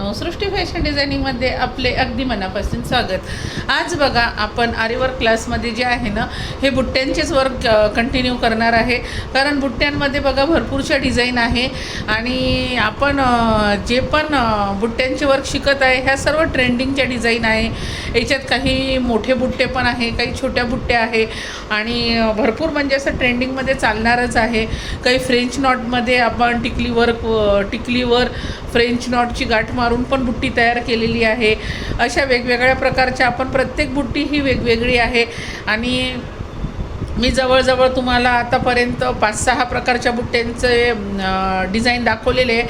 मित्रांनो सृष्टी फॅशन डिझायनिंगमध्ये आपले अगदी मनापासून स्वागत. आज बघा आपण आरीवर्क क्लासमध्ये जे आहे ना हे बुट्ट्यांचेच वर्क कंटिन्यू करणार आहे. कारण बुट्ट्यांमध्ये बघा भरपूरशा डिझाईन आहे. आणि आपण जे पण बुट्ट्यांचे वर्क शिकत आहे ह्या सर्व ट्रेंडिंगच्या डिझाईन आहे. याच्यात काही मोठे बुट्टे पण आहे काही छोट्या बुट्ट्या आहे. आणि भरपूर म्हणजे असं ट्रेंडिंगमध्ये चालणारच आहे. काही फ्रेंच नॉटमध्ये आपण टिकली वर्क टिकलीवर फ्रेंच नॉटची गाठ मारून पण बुट्टी तयार केलेली आहे. अशा वेगवेगळ्या प्रकारच्या आपण प्रत्येक बुट्टी ही वेगवेगळी आहे. आणि मी जवळजवळ तुम्हाला आतापर्यंत पाच सहा प्रकारच्या बुट्ट्यांचे डिझाईन दाखवलेले आहे.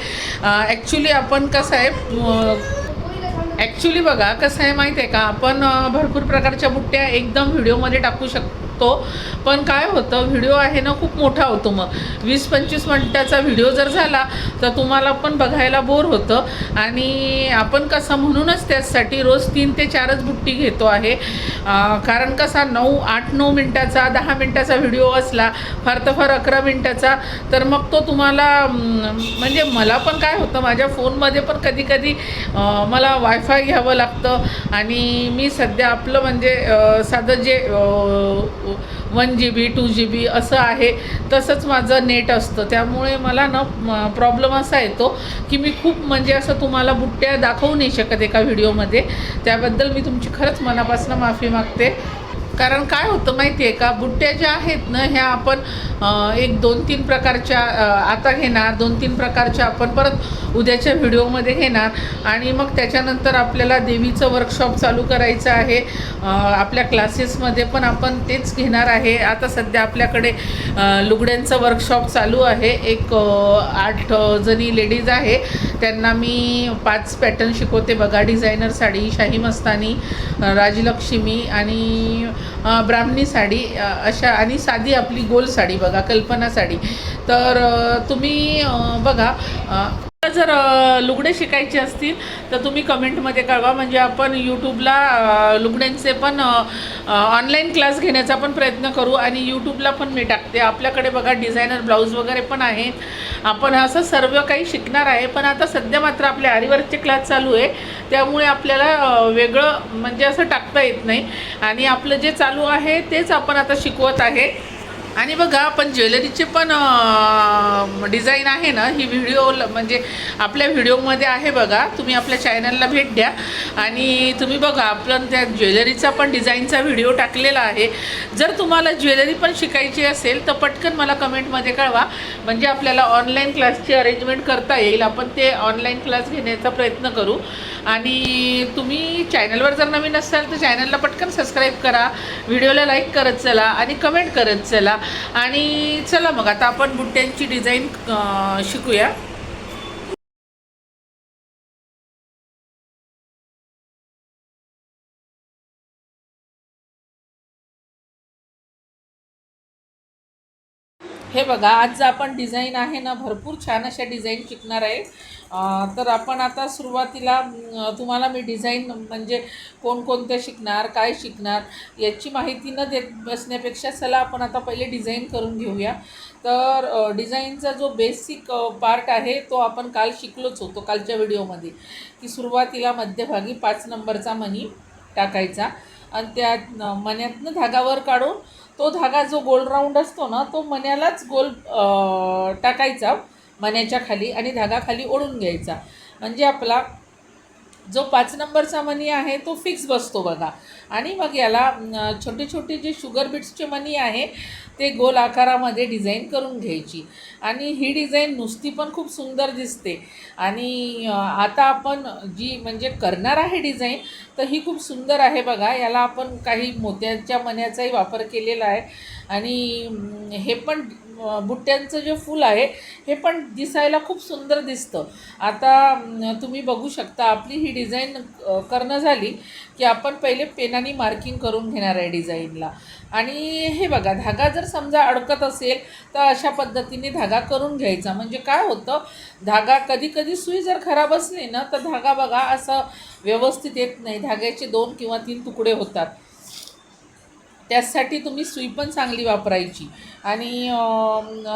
ॲक्च्युली आपण कसं आहे ॲक्च्युली बघा कसं आहे माहीत आहे का? आपण भरपूर प्रकारच्या बुट्ट्या एकदम व्हिडिओमध्ये टाकू शकतो. पण काय होतं व्हिडिओ आहे ना खूप मोठा होतो मग. वीस पंचवीस मिनटाचा व्हिडिओ जर झाला तर तुम्हाला पण बघायला बोर होतं. आणि आपण कसं म्हणूनच त्यासाठी रोज तीन ते चारच बुट्टी घेतो आहे. कारण कसा नऊ आठ नऊ मिनटाचा दहा मिनटाचा व्हिडिओ असला फार तर फार अकरा मिनटाचा तर मग तो तुम्हाला म्हणजे मला पण काय होतं माझ्या फोनमध्ये पण कधी कधी मला वायफाय घ्यावं लागतं. आणि मी सध्या आपलं म्हणजे साधं जे one G B to G B असं आहे. तसंच माझं नेट असतं. त्यामुळे मला ना प्रॉब्लेम असा येतो की मी खूप म्हणजे असं तुम्हाला बुट्ट्या दाखवू नाही शकत एका व्हिडिओमध्ये त्याबद्दल मी तुमची खरंच मनापासून माफी मागते. कारण काय होतं माहिती आहे का? बुट्ट्या ज्या आहेत ना ह्या आपण एक दोन तीन प्रकारच्या आता घेणार दोन तीन प्रकारच्या आपण परत उद्याच्या व्हिडिओमध्ये घेणार. आणि मग त्याच्यानंतर आपल्याला देवीचं वर्कशॉप चालू करायचं आहे. आपल्या क्लासेसमध्ये पण आपण तेच घेणार आहे. आता सध्या आपल्याकडे लुगड्यांचं वर्कशॉप चालू आहे. एक आठ जणी लेडीज आहे. त्यांना मी पाच पॅटर्न शिकवते बघा. डिझायनर साडी शाही मस्तानी राजलक्ष्मी आणि ब्राह्मणी साडी अशा आणि साधी आपली गोल साडी बघा कल्पना साडी. तर तुम्ही बघा जर लुगडे शिकायचे असतील तर तुम्ही कमेंटमध्ये कळवा. म्हणजे आपण यूट्यूबला लुगड्यांचे पण ऑनलाईन क्लास घेण्याचा पण प्रयत्न करू आणि यूट्यूबला पण मी टाकते. आपल्याकडे बघा डिझायनर ब्लाऊज वगैरे पण आहेत. आपण असं सर्व काही शिकणार आहे. पण आता सध्या मात्र आपले आरीवर्कचे क्लास चालू आहे. त्यामुळे आपल्याला वेगळं म्हणजे असं टाकता येत नाही. आणि आपलं जे चालू आहे तेच आपण आता शिकवत आहे. आणि बघा आपण ज्वेलरीचे पण डिझाईन आहे ना ही व्हिडिओ म्हणजे आपल्या व्हिडिओमध्ये आहे बघा तुम्ही आपल्या चॅनलला भेट द्या. आणि तुम्ही बघा आपण त्या ज्वेलरीचा पण डिझाईनचा व्हिडिओ टाकलेला आहे. जर तुम्हाला ज्वेलरी पण शिकायची असेल तर पटकन मला कमेंटमध्ये कळवा. म्हणजे आपल्याला ऑनलाईन क्लासची अरेंजमेंट करता येईल. आपण ते ऑनलाईन क्लास घेण्याचा प्रयत्न करू. आणि तुम्ही चॅनलवर जर नवीन असाल तर चॅनलला पटकन सबस्क्राईब करा व्हिडिओला लाईक करत चला आणि कमेंट करत चला. आणि चला मग आता आपण बुट्ट्यांची डिझाईन शिकूया. हे बघा आज आपण डिझाईन आहे ना भरपूर छान अशा डिझाईन शिकणार आहे. तर आपण आता सुरुवातीला तुम्हाला मी डिझाईन म्हणजे कोणकोणत्या शिकणार काय शिकणार याची माहिती न देत बसण्यापेक्षा चला आपण आता पहिले डिझाईन करून घेऊया. तर डिझाईनचा जो बेसिक पार्ट आहे तो आपण काल शिकलोच होतो कालच्या व्हिडिओमध्ये की सुरुवातीला मध्यभागी पाच नंबरचा मनी टाकायचा. आणि त्या मण्यातनं धागावर काढून तो धागा जो गोल राऊंड असतो ना तो मण्यालाच गोल टाकायचा मण्याच्या खाली आणि धागा खाली ओढून घ्यायचा. म्हणजे आपला जो पाच नंबरचा मनी आहे तो फिक्स बसतो बघा. आणि मग याला छोटे छोटे जे शुगर बीट्सचे मनी आहे ते गोल आकारामध्ये डिझाईन करून घ्यायची. आणि ही डिझाईन नुसती पण खूप सुंदर दिसते. आणि आता आपण जी म्हणजे करणार आहे डिझाईन तर ही खूप सुंदर आहे बघा. याला आपण काही मोत्याच्या मण्याचाही वापर केलेला आहे. आणि हे पण बुट्ट्यांचं जे फूल आहे हे पण दिसायला खूप सुंदर दिसतं. आता तुम्ही बघू शकता आपली ही डिझाईन करणं झाली की आपण पहिले पेनाने मार्किंग करून घेणार आहे डिझाईनला. आणि हे बघा धागा जर समजा अडकत असेल तर अशा पद्धतीने धागा करून घ्यायचा. म्हणजे काय होतं धागा कधी कधी सुई जर खराब असली ना तर धागा बघा असं व्यवस्थित येत नाही. धाग्याचे दोन किंवा तीन तुकडे होतात. त्यासाठी तुम्ही सुई पण चांगली वापरायची. आणि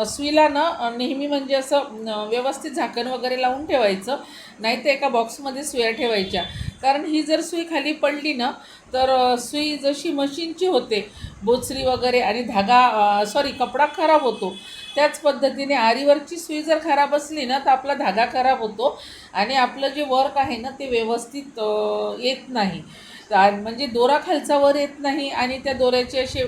सुईला ना नेहमी म्हणजे असं व्यवस्थित झाकण वगैरे लावून ठेवायचं. नाही तर एका बॉक्समध्ये सुया ठेवायच्या. कारण ही जर सुई खाली पडली ना तर सुई जशी मशीनची होते बोचरी वगैरे आणि धागा सॉरी कपडा खराब होतो. त्याच पद्धतीने आरीवरची सुई जर खराब असली ना तर आपला धागा खराब होतो. आणि आपलं जे वर्क आहे ना ते व्यवस्थित येत नाही. म्हणजे दोरा खालचा वर येत नाही आणि त्या दोऱ्याचे असे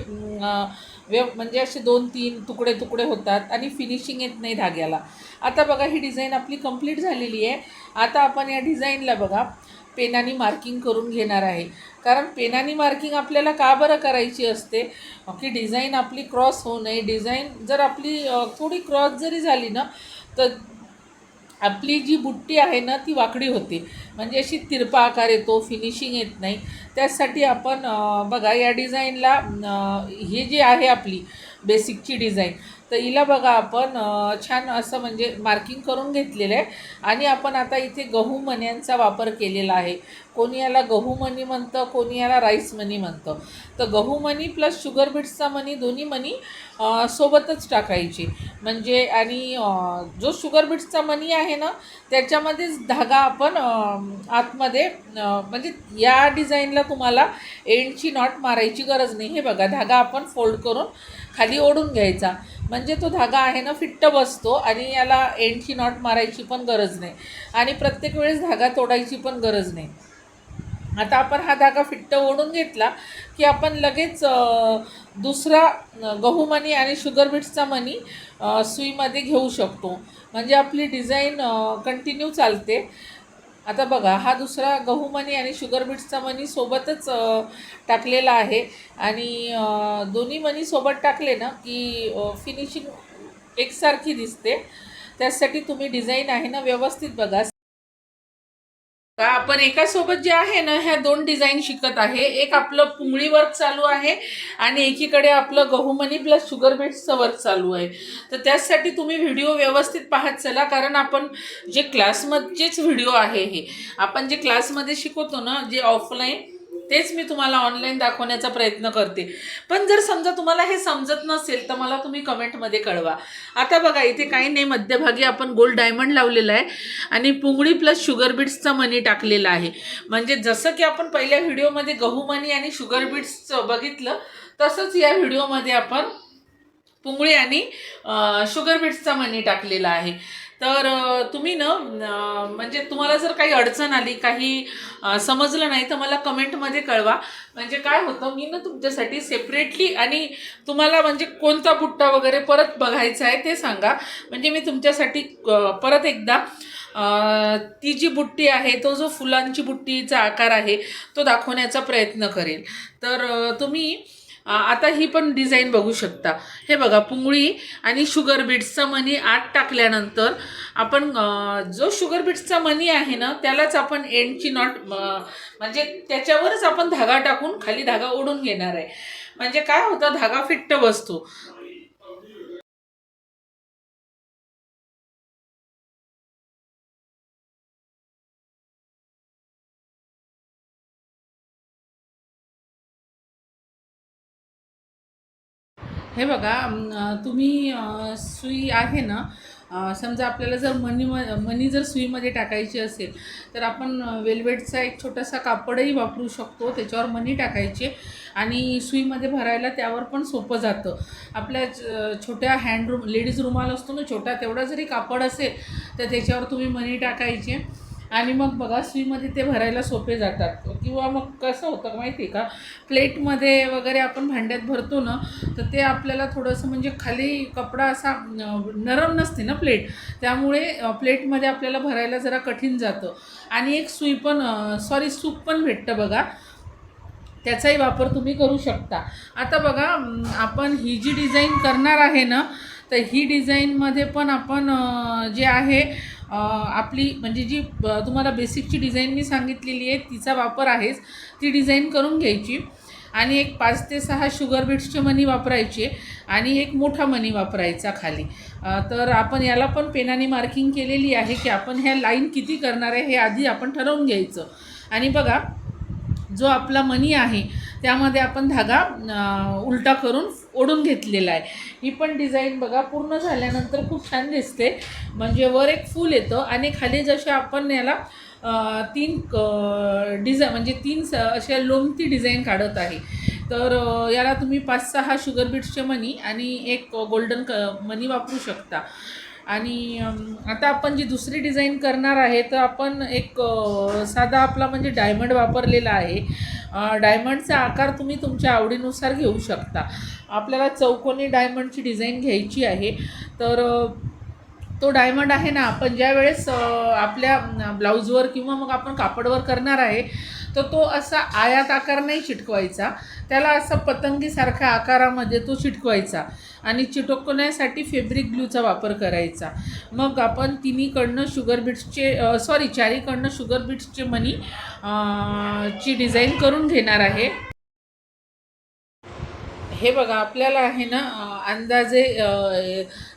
व्यव म्हणजे असे दोन तीन तुकडे तुकडे होतात आणि फिनिशिंग येत नाही धाग्याला. आता बघा ही डिझाईन आपली कंप्लीट झालेली आहे. आता आपण या डिझाईनला बघा पेनानी मार्किंग करून घेणार आहे. कारण पेनानी मार्किंग आपल्याला का बरं करायची असते? की डिझाईन आपली क्रॉस होऊ नये. डिझाईन जर आपली थोडी क्रॉस जरी झाली ना तर आपली जी बुट्टी आहे ना ती वाकडी होते. म्हणजे अशी तिरपा आकार येतो फिनिशिंग येत नाही. त्यासाठी आपण बघा या डिझाईनला हे जे आहे आपली बेसिकची डिझाईन तर हिला बघा आपण छान असं म्हणजे मार्किंग करून घेतलेलं आहे. आणि आपण आता इथे गहू मण्यांचा वापर केलेला आहे. कोणी याला गहू मनी म्हणतं कोणी याला राईस मनी म्हणतं. तर गहू मणी प्लस शुगर बीट्सचा मनी दोन्ही मनी सोबतच टाकायचे. म्हणजे आणि जो शुगर बीट्सचा मनी आहे ना त्याच्यामध्येच धागा आपण आतमध्ये म्हणजे या डिझाईनला तुम्हाला एंडची नॉट मारायची गरज नाही. हे बघा धागा आपण फोल्ड करून खाली ओढून घ्यायचा. म्हणजे तो धागा आहे ना फिट्ट बसतो आणि याला एंडची नॉट मारायची पण गरज नाही. आणि प्रत्येक वेळेस धागा तोडायची पण गरज नाही. आता आपण हा धागा फिट्ट ओढून घेतला की आपण लगेच दुसरा गहू मणी आणि शुगर बीट्सचा मणी सुईमध्ये घेऊ शकतो. म्हणजे आपली डिझाईन कंटिन्यू चालते. आता बघा हा दुसरा गहू मणी आणि शुगर बीट्सचा मणी सोबतच टाकलेला आहे. आणि दोन्ही मणी सोबत टाकले ना की फिनिशिंग एकसारखी दिसते. त्यासाठी तुम्ही डिझाईन आहे ना व्यवस्थित बघा. का आपण एकासोबत जे आहे ना ह्या दोन डिझाईन शिकत आहे. एक आपलं पुंगळी वर्क चालू आहे आणि एकीकडे आपलं गहूमनी प्लस शुगर बीट्सचं वर्क चालू आहे. तर त्यासाठी तुम्ही व्हिडिओ व्यवस्थित पाहत चला कारण आपण जे क्लासमध्येच व्हिडिओ आहे हे. आपण जे क्लासमध्ये शिकवतो ना जे ऑफलाईन तेच मी तुम्हाला ऑनलाईन दाखवण्याचा प्रयत्न करते. पण जर समजा तुम्हाला हे समजत नसेल तर मला तुम्ही कमेंटमध्ये कळवा. आता बघा इथे काही नाही मध्यभागी आपण गोल्ड डायमंड लावलेला आहे आणि पुंगळी प्लस शुगर बीट्सचा मनी टाकलेला आहे. म्हणजे जसं की आपण पहिल्या व्हिडिओमध्ये गहू मनी आणि शुगर बीट्सचं बघितलं तसंच या व्हिडिओमध्ये आपण पुंगळी आणि शुगर बीट्सचा मनी टाकलेला आहे. तर तुम्ही ना म्हणजे तुम्हाला जर काही अडचण आली काही समजलं नाही तर मला कमेंटमध्ये कळवा. म्हणजे काय होतं मी ना तुमच्यासाठी सेपरेटली आणि तुम्हाला म्हणजे कोणता बुट्टा वगैरे परत बघायचा आहे ते सांगा. म्हणजे मी तुमच्यासाठी परत एकदा ती जी बुट्टी आहे तो जो फुलांची बुट्टीचा आकार आहे तो दाखवण्याचा प्रयत्न करेल. तर तुम्ही आता ही पण डिझाईन बघू शकता. हे बघा पुंगळी आणि शुगर बीट्सचा मनी आत टाकल्यानंतर आपण जो शुगर बीट्सचा मनी आहे ना त्यालाच आपण एंडची नॉट म्हणजे त्याच्यावरच आपण धागा टाकून खाली धागा ओढून घेणार आहे. म्हणजे काय होतं धागा फिट्ट बसतो. हे बघा तुम्ही सुई आहे ना समजा आपल्याला जर मनी मनी जर सुईमध्ये टाकायची असेल तर आपण वेलवेटचा वेल्वेटचा एक छोटासा कापडही वापरू शकतो त्याच्यावर मनी टाकायचे आणि सुईमध्ये भरायला त्यावर पण सोपं जातं. आपल्या छोट्या हँड रूम लेडीज रुमाल असतो ना छोटा तेवढा जरी कापड असेल तर त्याच्यावर तुम्ही मनी टाकायचे. आणि मग बघा सुईमध्ये ते भरायला सोपे जातात. किंवा मग कसं होतं माहिती आहे का? प्लेटमध्ये वगैरे आपण भांड्यात भरतो ना तर ते आपल्याला थोडंसं म्हणजे खाली कपडा असा नरम नसते ना प्लेट. त्यामुळे प्लेटमध्ये आपल्याला भरायला जरा कठीण जातं. आणि एक सुई पण सॉरी सूप पण भेटतं बघा. त्याचाही वापर तुम्ही करू शकता. आता बघा आपण ही जी डिझाईन करणार आहे ना तर ही डिझाईनमध्ये पण आपण जे आहे आपली म्हणजे जी तुम्हाला बेसिकची डिझाईन मी सांगितलेली आहे तिचा वापर आहेच. ती डिझाईन करून घ्यायची आणि एक पाच ते सहा शुगर बीट्सचे मनी वापरायचे आणि एक मोठा मनी वापरायचा खाली. तर आपण याला पण पेनाने मार्किंग केलेली आहे की आपण ह्या लाईन किती करणार आहे हे आधी आपण ठरवून घ्यायचं. आणि बघा जो आपला मनी आहे त्यामध्ये आपण धागा उलटा करून ओढून घेतलेला आहे. ही पण डिझाईन बघा पूर्ण झाल्यानंतर खूप छान दिसते. म्हणजे वर एक फूल येतं आणि खाली जसे आपण याला तीन डिझा म्हणजे तीन स- अशा लोमती डिझाईन काढत आहे. तर याला तुम्ही पाच सहा शुगर बीट्सचे मनी आणि एक गोल्डन क मनी वापरू शकता. आणि आता आपण जी दुसरी डिझाईन करणार आहे तर आपण एक साधा आपला म्हणजे डायमंड वापरलेला आहे. डायमंडचा आकार तुम्ही तुमच्या आवडीनुसार घेऊ शकता. आपल्याला चौकोनी डायमंडची डिझाईन घ्यायची आहे. तर तो डायमंड आहे ना आपण ज्या वेळेस आपल्या ब्लाऊजवर किंवा मग आपण कापडवर करणार आहे तर तो असा आयात आकार नाही चिटकवायचा. त्याला असा पतंगीसारख्या आकारामध्ये तो चिटकवायचा आणि चिटकवण्यासाठी फेब्रिक ग्लूचा वापर करायचा. मग आपण तिन्हीकडनं शुगर बीट्सचे सॉरी चारीकडनं शुगर बीट्सचे मनी ची डिझाईन करून घेणार आहे. हे बघा आपल्याला आहे ना अंदाजे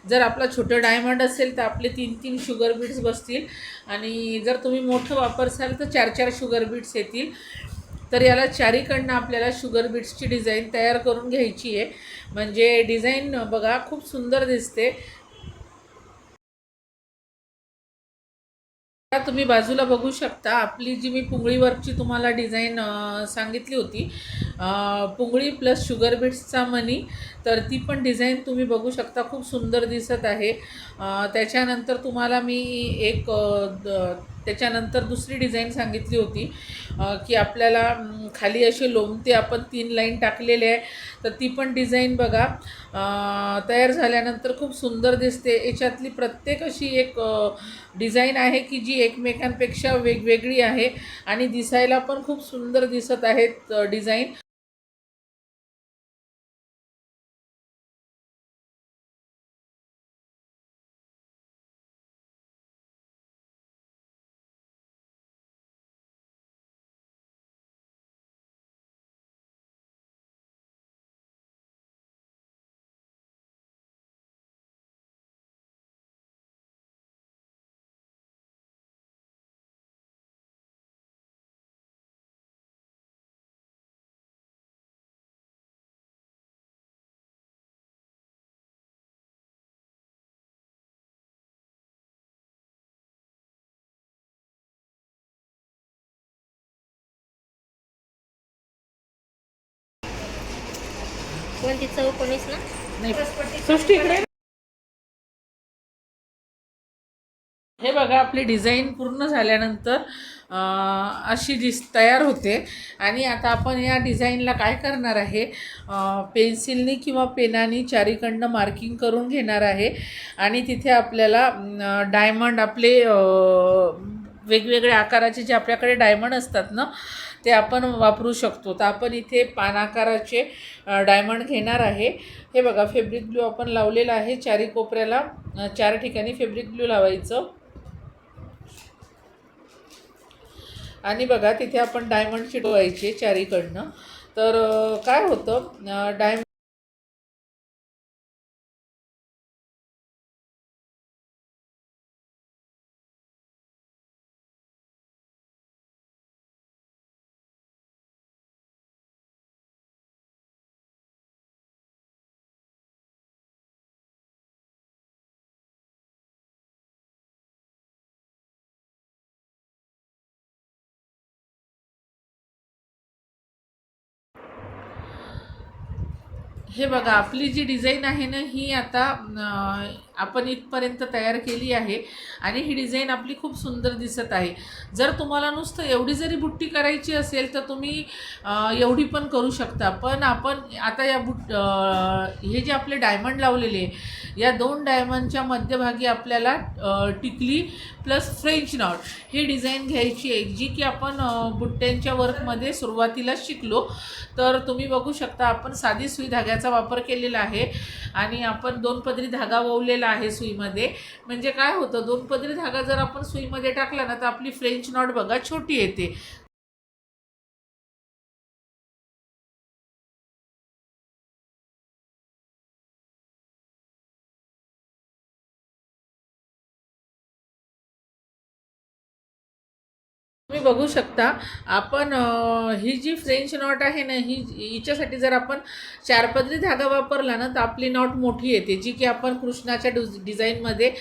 जर आपला छोटं डायमंड असेल तर आपले तीन तीन शुगर बीट्स बसतील. आणि जर तुम्ही मोठं वापरसाल तर चार चार शुगर बीट्स येतील. तर याला चारीकडनं आपल्याला शुगर बीट्सची डिझाईन तयार करून घ्यायची आहे. म्हणजे डिझाईन बघा खूप सुंदर दिसते. आता तुम्ही बाजूला बघू शकता आपली जी मी पुंगळी वर्कची तुम्हाला डिझाईन सांगितली होती पुंगळी प्लस शुगर बीट्सचा मनी तर ती पण डिझाईन तुम्ही बघू शकता खूप सुंदर दिसत आहे. त्याच्यानंतर तुम्हाला मी एक द- त्याच्यानंतर दुसरी डिझाईन सांगितली होती की आपल्याला खाली असे लोमते आपण तीन लाईन टाकलेले आहे तर ती पण डिझाईन बघा. तयार झाल्यानंतर खूप सुंदर दिसते. याच्यातली प्रत्येक अशी एक डिझाईन आहे की जी एकमेकांपेक्षा वेगवेगळी आहे आणि दिसायला पण खूप सुंदर दिसत आहेत डिझाईन. कोणती चौकोनीस ना? नाही. सृष्टी इकडे. हे बघा आपली डिझाईन पूर्ण झाल्यानंतर अशी दिस तयार होते. आणि आता आपण या डिझाईनला काय करणार आहे? पेन्सिलनी किंवा पेनानी चारीकडनं मार्किंग करून घेणार आहे. आणि तिथे आपल्याला डायमंड आपले वेगवेगळ्या आकाराचे जे आपल्याकडे डायमंड असतात ना ते आपण वापरू शकतो. तर आपण इथे पान आकाराचे डायमंड घेणार आहे. हे बघा फेब्रिक ग्लू आपण लावलेला आहे. चारी कोपऱ्याला चार ठिकाणी फेब्रिक ग्लू लावायचं. आणि बघा तिथे आपण डायमंड चिटवायचे चारीकडनं. तर काय होतं? डायमंड हे बघा आपली जी डिझाईन आहे ना ही आता आपण इथपर्यंत तयार केली आहे आणि ही डिझाईन आपली खूप सुंदर दिसत आहे. जर तुम्हाला नुसतं एवढी जरी बुट्टी करायची असेल तर तुम्ही एवढी पण करू शकता. पण आपण आता या बुट हे जे आपले डायमंड लावलेले आहे या दोन डायमंडच्या मध्यभागी आपल्याला टिकली प्लस फ्रेंच नॉट ही डिझाईन घ्यायची आहे जी की आपण बुट्ट्यांच्या वर्कमध्ये सुरुवातीला शिकलो. तर तुम्ही बघू शकता आपण साधी सुई धाग्याचा वापर केलेला आहे. आणि आपण दोन पदरी धागा ववलेला आहे सुईमध्ये. म्हणजे काय होतं दोन पदरी धागा जर आपण सुईमध्ये टाकला ना तर आपली फ्रेंच नॉट बघा छोटी येते. तुम्ही बघू शकता. आपण ही जी फ्रेंच नॉट आहे ना ही हिच्यासाठी जर आपण चारपदरी धागा वापरला ना तर आपली नॉट मोठी येते जी की आपण कृष्णाच्या डुज डिझाईनमध्ये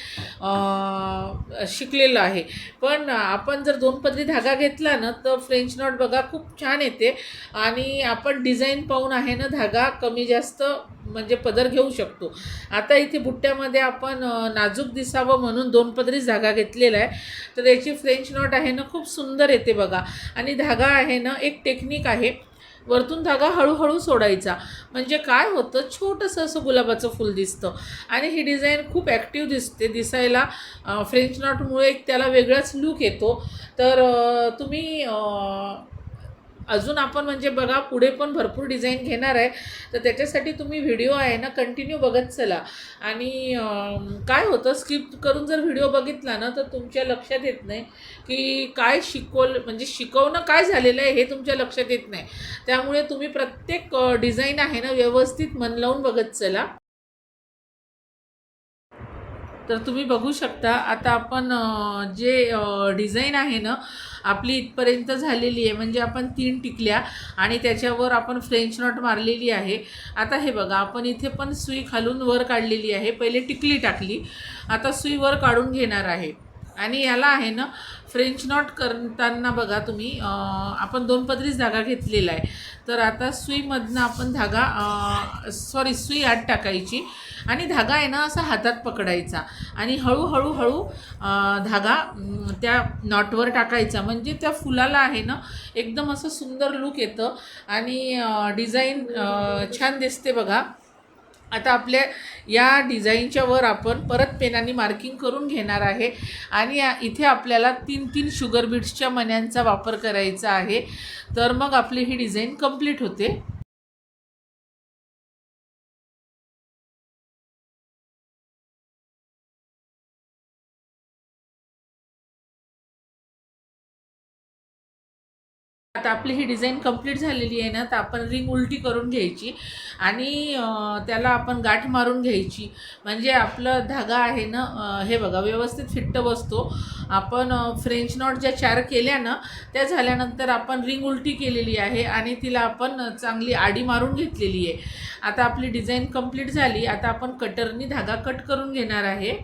शिकलेलं आहे. पण आपण जर दोन पदरी धागा घेतला ना तर फ्रेंच नॉट बघा खूप छान येते आणि आपण डिझाईन पाहून आहे ना धागा कमी जास्त म्हणजे पदर घेऊ शकतो. आता इथे बुट्ट्यामध्ये आपण नाजूक दिसावं म्हणून दोन पदरीच धागा घेतलेला आहे. तर याची फ्रेंच नॉट आहे ना खूप सुंदर येते बघा. आणि धागा आहे ना एक टेक्निक आहे. वरतून धागा हळूहळू सोडायचा. म्हणजे काय होतं छोटंसं असं गुलाबाचं फूल दिसतं. आणि ही डिझाईन खूप ॲक्टिव्ह दिसते दिसायला. फ्रेंच नॉटमुळे एक त्याला वेगळाच लूक येतो. तर तुम्ही अजून आपण म्हणजे बघा पुढे पण भरपूर डिझाईन घेणार आहे. तर त्याच्यासाठी तुम्ही व्हिडिओ आहे ना कंटिन्यू बघत चला. आणि काय होतं स्किप करून जर व्हिडिओ बघितला ना तर तुमच्या लक्षात येत नाही की काय शिकवलं म्हणजे शिकवणं काय झालेलं आहे हे तुमच्या लक्षात येत नाही. त्यामुळे तुम्ही प्रत्येक डिझाईन आहे ना व्यवस्थित मन लावून बघत चला. तर तुम्ही बघू शकता. आता आपण जे डिझाईन आहे ना आपली इथपर्यंत झालेली आहे. म्हणजे आपण तीन टिकल्या आणि त्याच्यावर आपण फ्रेंच नॉट मारलेली आहे. आता हे बघा आपण इथे पण सुई खालून वर काढलेली आहे. पहिले टिकली टाकली. आता सुई वर काढून घेणार आहे. आणि याला आहे ना फ्रेंच नॉट करताना बघा तुम्ही आपण दोन पदरीच धागा घेतलेला आहे. तर आता सुईमधनं आपण धागा सॉरी सुई आत टाकायची. आणि धागा आहे ना असा हातात पकडायचा. आणि हळूहळू हळू धागा त्या नॉटवर टाकायचा. म्हणजे त्या फुलाला आहे ना एकदम असं सुंदर लूक येतं. आणि डिझाईन छान दिसते बघा. आता आपल्या या डिझाईनच्या वर आपण परत पेनाने मार्किंग करून घेणार आहे. आणि इथे आपल्याला तीन तीन शुगर बीट्सच्या मण्यांचा वापर करायचा आहे. तर मग आपली ही डिझाईन कंप्लीट होते. आता आपली ही डिझाईन कंप्लीट झालेली आहे ना तर आपण रिंग उलटी करून घ्यायची आणि त्याला आपण गाठ मारून घ्यायची. म्हणजे आपलं धागा आहे ना हे बघा व्यवस्थित फिट्ट बसतो. आपण फ्रेंच नॉट ज्या चार केल्या ना त्या झाल्यानंतर आपण रिंग उलटी केलेली आहे आणि तिला आपण चांगली आडी मारून घेतलेली आहे. आता आपली डिझाईन कंप्लीट झाली. आता आपण कटरनी धागा कट करून घेणार आहे.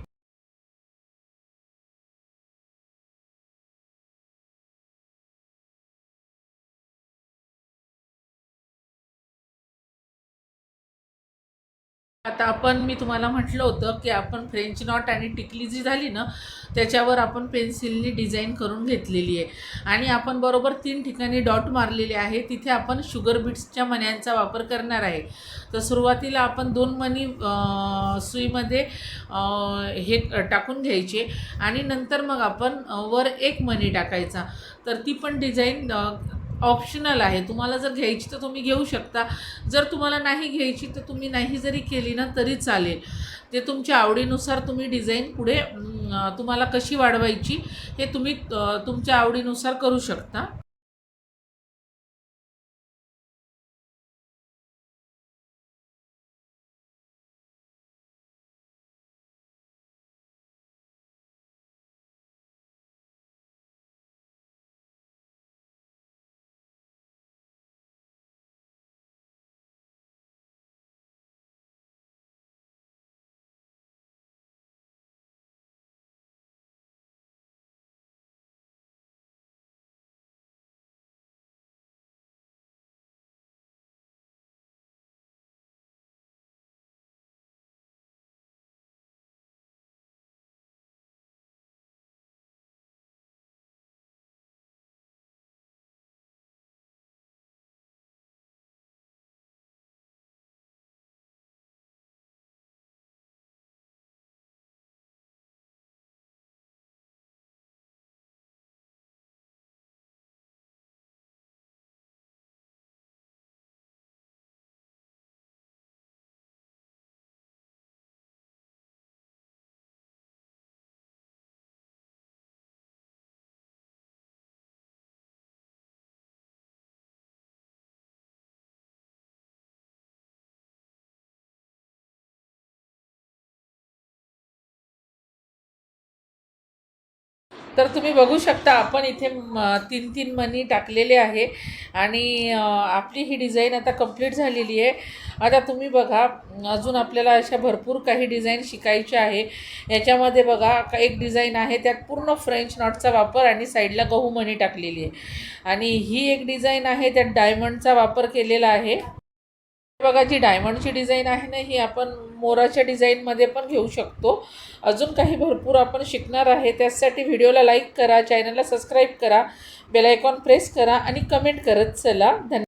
आता आपण मी तुम्हाला म्हटलं होतं की आपण फ्रेंच नॉट आणि टिकली जी झाली ना त्याच्यावर आपण पेन्सिलनी डिझाईन करून घेतलेली आहे. आणि आपण बरोबर तीन ठिकाणी डॉट मारलेले आहे. तिथे आपण शुगर बीट्सच्या मण्यांचा वापर करणार आहे. तर सुरुवातीला आपण दोन मणी सुईमध्ये हे टाकून घ्यायचे आणि नंतर मग आपण वर एक मणी टाकायचा. तर ती पण डिझाईन ऑप्शनल आहे. तुम्हाला जर घ्यायची तर तुम्ही घेऊ शकता. जर तुम्हाला नाही घ्यायची तर तुम्ही नाही जरी केली ना तरी चालेल. ते तुमच्या आवडीनुसार तुम्ही डिझाईन पुढे तुम्हाला कशी वाढवायची हे तुम्ही तुमच्या आवडीनुसार करू शकता. तर तुम्ही बघू शकता आपण इथे तीन तीन मनी टाकलेले आहे. आणि आपली ही डिझाईन आता कंप्लीट झालेली आहे. आता तुम्ही बघा अजून आपल्याला अशा भरपूर काही डिझाईन शिकायच्या आहे. याच्यामध्ये बघा का एक डिझाईन आहे त्यात पूर्ण फ्रेंच नॉटचा वापर आणि साईडला गहू मणी टाकलेली आहे. आणि ही एक डिझाईन आहे त्यात डायमंडचा वापर केलेला आहे. बघा जी डायमंडची डिझाईन आहे ना ही आपण मोराच्या डिझाईनमध्ये पण घेऊ शकतो. अजून काही भरपूर आपण शिकणार आहे त्यासाठी व्हिडिओला लाईक करा चॅनलला सबस्क्राईब करा बेल आयकॉन प्रेस करा आणि कमेंट करत चला. धन्यवाद.